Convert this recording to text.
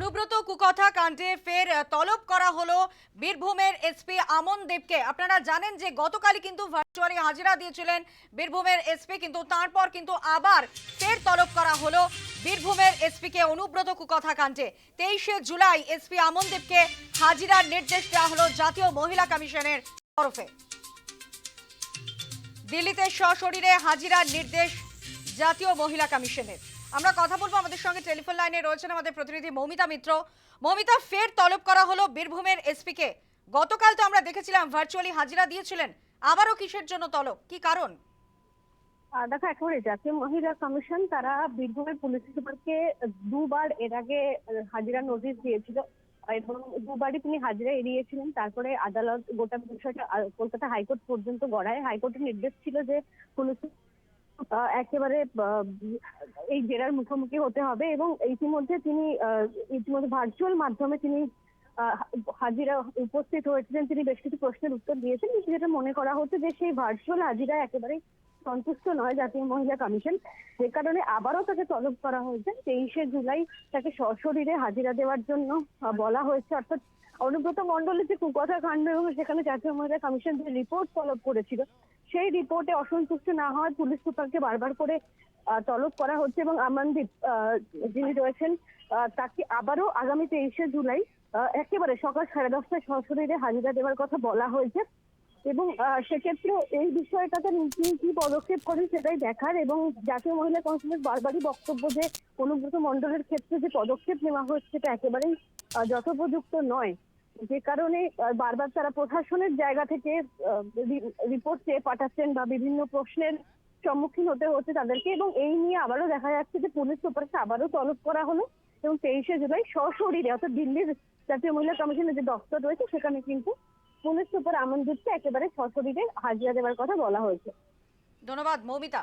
অনুব্রত কুকথা কাণ্ডে ফের তলব করা হলো বীরভূমের এসপি আমন দেবকে। আপনারা জানেন যে গতকালই কিন্তু ভার্চুয়ালি হাজিরা দিয়েছিলেন বীরভূমের এসপি কিন্তু তারপর কিন্তু আবার ফের তলব করা হলো বীরভূমের এসপিকে অনুব্রত কুকথা কাণ্ডে। তেইশে জুলাই এসপি আমন দেবকে হাজিরার নির্দেশ দেওয়া হলো জাতীয় মহিলা কমিশনের তরফে। দিল্লিতে সশরীরে হাজিরার নির্দেশ জাতীয় মহিলা কমিশনের। আমরা কথা বলব আমাদের সঙ্গে টেলিফোন লাইনে রয়েছেন আমাদের প্রতিনিধি মৌমিতা মিত্র। মৌমিতা, ফের তলব করা হলো বীরভূমের এসপিকে। গতকাল তো আমরা দেখেছিলাম ভার্চুয়ালি হাজিরা দিয়েছিলেন। আবারও কিসের জন্য তলব? কি কারণ? দেখো, একেবারে জাতীয় মহিলা কমিশন, তারা বীরভূমের পুলিশ সুপারকে দুবার এর আগে হাজিরা নোটিশ দিয়েছিল। এবং দুবারই তিনি হাজিরা এড়িয়েছিলেন। তারপরে আদালত গোটা বিষয়টা কলকাতা হাইকোর্ট পর্যন্ত গড়ায়। হাইকোর্টের নির্দেশ ছিল যে পুলিশ একেবারে এই জেরার মুখোমুখি হতে হবে এবং ইতিমধ্যে তিনি ইতিমধ্যে ভার্চুয়াল মাধ্যমে তিনি হাজিরা উপস্থিত হয়েছিলেন। তিনি বেশ কিছু প্রশ্নের উত্তর দিয়েছেন। যেটা মনে করা হচ্ছে যে সেই ভার্চুয়াল হাজিরা একেবারে সন্তুষ্ট নয় জাতীয় মহিলা কমিশন। যে কারণে আবারও তাকে তলব করা হয়েছে। তেইশে জুলাই তাকে সশরীরে হাজিরা দেওয়ার জন্য বলা হয়েছে। অর্থাৎ অনুব্রত মন্ডলের যে কুকথা কাণ্ড এবং সেখানে জাতীয় মহিলা কমিশন যে রিপোর্ট তলব করেছিল, সেই রিপোর্টে অসন্তুষ্ট না হওয়ায় পুলিশ সুপারকে বারবার করে তলব করা হচ্ছে এবং আমনদীপ যিনি রয়েছেন তাকে আবারও আগামী তেইশে জুলাই একেবারে সকাল সাড়ে দশটায় সশরীরে হাজিরা দেওয়ার কথা বলা হয়েছে। এবং সেক্ষেত্রে এই বিষয়টাতে তিনি কি পদক্ষেপ করেন সেটাই দেখার এবং জাতীয় মহিলা কমিশনের বারবারই বক্তব্য যে অনুব্রত মন্ডলের ক্ষেত্রে যে পদক্ষেপ নেওয়া হচ্ছে সেটা একেবারেই যথোপযুক্ত নয়। যে কারণে বারবার তারা প্রশাসনের জায়গা থেকে রিপোর্ট চেয়ে পাঠাচ্ছেন বা বিভিন্ন প্রশ্নের সম্মুখীন হতে হচ্ছে তাদেরকে এবং এই নিয়ে আবারও দেখা যাচ্ছে যে পুলিশ সুপারকে আবারও তলব করা হলো এবং তেইশে জুলাই সশরীরে, অর্থাৎ দিল্লির জাতীয় মহিলা কমিশনের যে দপ্তর রয়েছে সেখানে কিন্তু পুলিশ সুপার আমনদীপকে একেবারে সশরীরে হাজিরা দেওয়ার কথা বলা হয়েছে। ধন্যবাদ মৌমিতা।